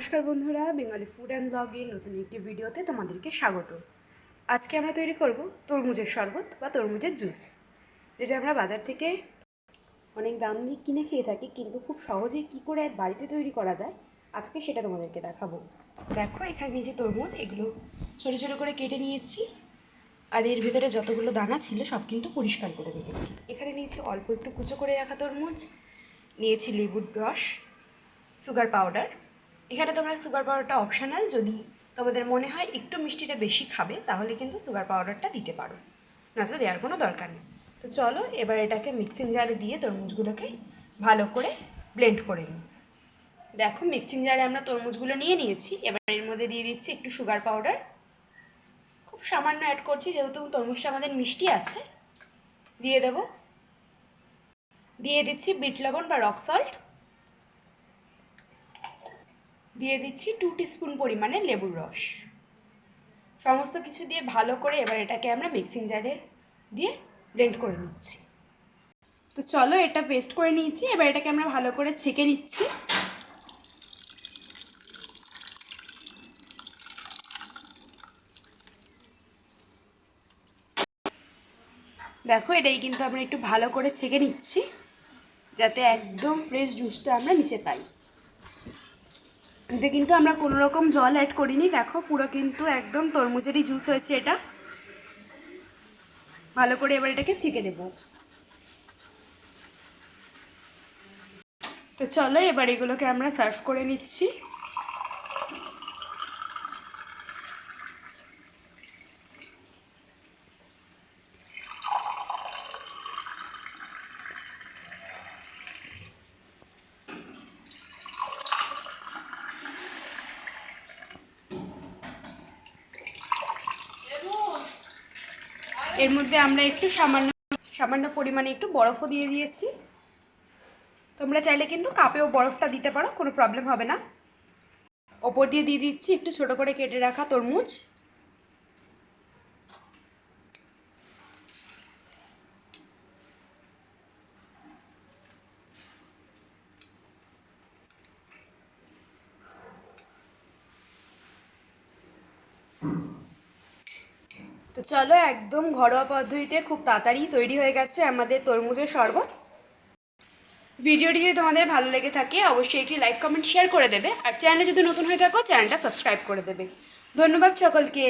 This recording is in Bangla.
নমস্কার বন্ধুরা, বেঙ্গলি ফুড অ্যান্ড ব্লগের নতুন একটি ভিডিওতে তোমাদেরকে স্বাগত। আজকে আমরা তৈরি করব তরমুজের শরবত বা তরমুজের জুস যেটা আমরা বাজার থেকে অনেক দাম দিয়ে কিনে খেয়ে থাকি, কিন্তু খুব সহজেই কী করে বাড়িতে তৈরি করা যায়, আজকে সেটা তোমাদেরকে দেখাবো। দেখো, এখানে যে তরমুজ, এগুলো ছোটো ছোটো করে কেটে নিয়েছি, আর এর ভেতরে যতগুলো দানা ছিল সব কিন্তু পরিষ্কার করে রেখেছি। এখানে নিয়েছি অল্প একটু কুচো করে রাখা তরমুজ, নিয়েছি লেবুর রস সুগার পাউডার এখানে তোমরা সুগার পাউডারটা অপশনাল যদি তোমাদের মনে হয় একটু মিষ্টিটা বেশি খাবে, তাহলে কিন্তু সুগার পাউডারটা দিতে পারো। নয়তো দেওয়ার কোনো দরকার নেই। তো চলো, এবার এটাকে মিক্সিং জারে দিয়ে তরমুজগুলোকে ভালো করে ব্লেন্ড করে নিই। দেখো মিক্সিং জারে আমরা তরমুজগুলো নিয়ে নিয়েছি, এবার এর মধ্যে দিয়ে দিচ্ছি একটু সুগার পাউডার খুব সামান্য অ্যাড করছি, যেহেতু তরমুজটা আমাদের মিষ্টি আছে। দিয়ে দেব। দিয়ে দিচ্ছি বিট লবণ বা রক সল্ট দিয়ে দিচ্ছি টু স্পুন পরিমাণে লেবুর রস। সমস্ত কিছু দিয়ে ভালো করে এবার এটাকে আমরা মিক্সিং জারে দিয়ে ব্লেন্ড করে নিচ্ছি। তো চলো এটা পেস্ট করে নিয়েছি, এবার এটাকে আমরা ভালো করে ছেঁকে নিচ্ছি। দেখো এটাই কিন্তু আমরা একটু ভালো করে ছেঁকে নিচ্ছি, যাতে একদম ফ্রেশ জুসটা আমরা নিচে পাই। এতে কিন্তু আমরা কোনো রকম জল অ্যাড করিনি। দেখো, পুরো কিন্তু একদম তরমুজেরই জুস হয়েছে এটা। ভালো করে এবার এটাকে ছেঁকে নেব। তো চলো, এবার এগুলোকে আমরা সার্ভ করে নিচ্ছি। এর মধ্যে আমরা একটু সামান্য সামান্য পরিমাণে একটু বরফও দিয়ে দিয়েছি। তোমরা চাইলে কিন্তু কাপেও বরফটা দিতে পারো, কোনো প্রবলেম হবে না। ওপর দিয়ে দিয়ে দিচ্ছি একটু ছোট করে কেটে রাখা তরমুজ। তো চলো একদম ঘরোয়া পদ্ধতিতে খুব তাড়াতাড়ি তৈরি হয়ে গেছে আমাদের তরমুজের শরবত। ভিডিওটি যদি তোমাদের ভালো লেগে থাকে, অবশ্যই একটি লাইক কমেন্ট শেয়ার করে দেবে। আর চ্যানেলে যদি নতুন হয়ে থাকো চ্যানেলটা সাবস্ক্রাইব করে দেবে। ধন্যবাদ সকলকে।